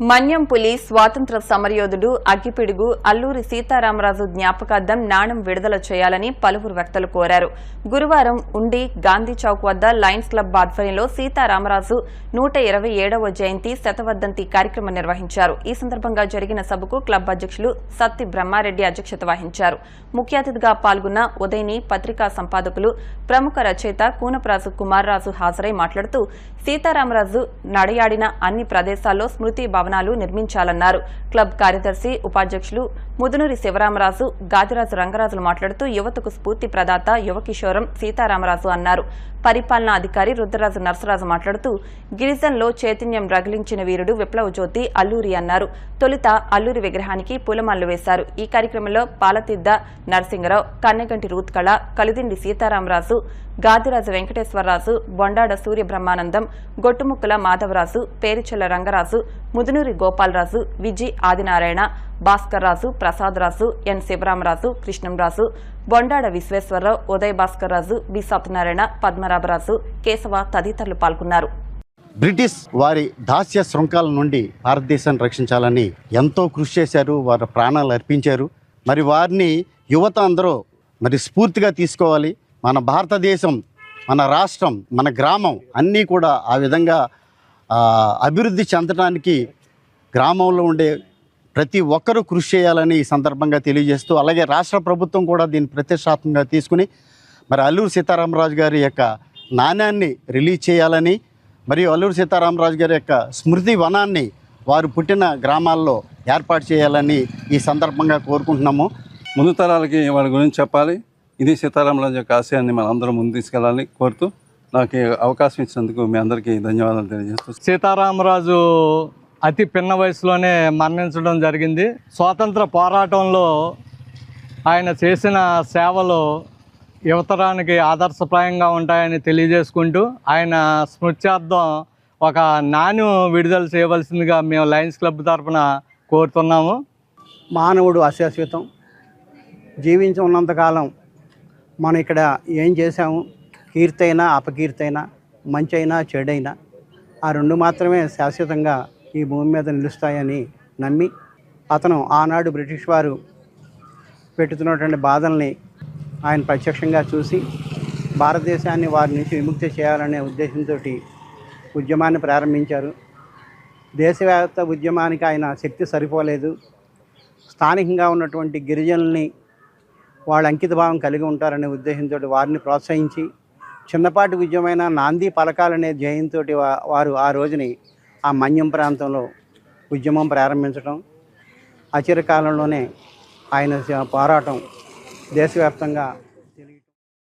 మన్యం పులి స్వాతంత్ర సమరయోధుడు అగ్గిపిడుగు అల్లూరి సీతారామరాజు జ్ఞాపకార్థం నాణం విడుదల చేయాలని పలువురు వ్యక్తులు కోరారు. గురువారం ఉండి గాంధీ చౌక్ వద్ద లయన్స్ క్లబ్ ఆధ్వర్యంలో సీతారామరాజు నూట ఇరవై ఏడవ జయంతి శతవర్ధంతి కార్యక్రమం నిర్వహించారు. ఈ సందర్భంగా జరిగిన సభకు క్లబ్ అధ్యక్షులు సత్తి బ్రహ్మారెడ్డి అధ్యక్షత వహించారు. ముఖ్య అతిథిగా పాల్గొన్న ఉదయని పత్రికా సంపాదకులు ప్రముఖ రచయిత కూనప్రాజు కుమార్రాజు హాజరై మాట్లాడుతూ సీతారామరాజు నడయాడిన అన్ని ప్రదేశాల్లో స్మృతి భవనాలు నిర్మించాలన్నారు. క్లబ్ కార్యదర్శి ఉపాధ్యక్షులు ముదునూరి శివరామరాజు గాదిరాజు రంగరాజులు మాట్లాడుతూ యువతకు స్ఫూర్తి ప్రదాత యువకిషోరం సీతారామరాజు అన్నారు. పరిపాలనా అధికారి రుద్రరాజు నరసరాజు మాట్లాడుతూ గిరిజన్లో చైతన్యం రగిలించిన వీరుడు విప్లవ జ్యోతి అల్లూరి అన్నారు. తొలుత అల్లూరి విగ్రహానికి పూలమాలలు వేశారు. ఈ కార్యక్రమంలో Palatidda Narasingarao Kanneganti Ruthkala Kalidindi Sitaramaraju Gadiraju Venkateswararaju Bondada Surya Brahmanandam Gottumukkala Madhavaraju Peruchella Rangaraju Mudunuri Gopalaraju VG Adinarayana Bhaskar Raju Prasad Raju N Sivaramaraju Krishnamraju Bondada Visweswararao Uday Bhaskar Raju B Satyanarayana Padmanabharaju Kesava తదితరులు పాల్గొన్నారు. British వారి దాస్య శృంఖాల నుండి భారతదేశాన్ని రక్షించాలని ఎంతో కృషి చేశారు వారి ప్రాణాలు అర్పించారు. మరి వారిని యువత అందరూ మరి స్ఫూర్తిగా తీసుకోవాలి. మన భారతదేశం మన రాష్ట్రం మన గ్రామం అన్నీ కూడా ఆ విధంగా అభివృద్ధి చెందడానికి గ్రామంలో ఉండే ప్రతి ఒక్కరూ కృషి చేయాలని ఈ సందర్భంగా తెలియజేస్తూ అలాగే రాష్ట్ర ప్రభుత్వం కూడా దీన్ని ప్రతిష్టాత్మకంగా తీసుకుని మరి అల్లూరు సీతారామరాజు గారి యొక్క నాణ్యాన్ని రిలీజ్ చేయాలని మరియు అల్లూరు సీతారామరాజు గారి యొక్క స్మృతి వనాన్ని వారు పుట్టిన గ్రామాల్లో ఏర్పాటు చేయాలని ఈ సందర్భంగా కోరుకుంటున్నాము. ముందు తరాలకి వాడి గురించి చెప్పాలి. ఇది సీతారామరాజు యొక్క ఆశయాన్ని మనం అందరం ముందు తీసుకెళ్ళాలని కోరుతూ నాకు అవకాశం ఇచ్చినందుకు మీ అందరికీ ధన్యవాదాలు తెలియజేస్తూ సీతారామరాజు అతి పిన్న వయసులోనే మరణించడం జరిగింది. స్వాతంత్ర పోరాటంలో ఆయన చేసిన సేవలు యువతరానికి ఆదర్శప్రాయంగా ఉంటాయని తెలియజేసుకుంటూ ఆయన స్మృత్యార్థం ఒక నాణ్యం విడుదల చేయవలసిందిగా మేము లయన్స్ క్లబ్ తరఫున కోరుతున్నాము. మానవుడు అశాశ్వతం. జీవించి ఉన్నంతకాలం మనం ఇక్కడ ఏం చేశాము? కీర్తైనా అపకీర్తైనా మంచి అయినా చెడైనా ఆ రెండు మాత్రమే శాశ్వతంగా ఈ భూమి మీద నిలుస్తాయని నమ్మి అతను ఆనాడు బ్రిటిష్ వారు పెట్టుతున్నటువంటి బాధల్ని ఆయన ప్రత్యక్షంగా చూసి భారతదేశాన్ని వారి నుంచి విముక్తి చేయాలనే ఉద్దేశంతో ఉద్యమాన్ని ప్రారంభించారు. దేశవ్యాప్త ఉద్యమానికి ఆయన శక్తి సరిపోలేదు. స్థానికంగా ఉన్నటువంటి గిరిజనుల్ని వాళ్ళ అంకిత భావం కలిగి ఉంటారనే ఉద్దేశంతో వారిని ప్రోత్సహించి చిన్నపాటి ఉద్యమైన నాంది పలకాలనే ధ్యేయంతో వారు ఆ రోజుని ఆ మన్యం ప్రాంతంలో ఉద్యమం ప్రారంభించడం అచిరకాలంలోనే ఆయన పోరాటం దేశవ్యాప్తంగా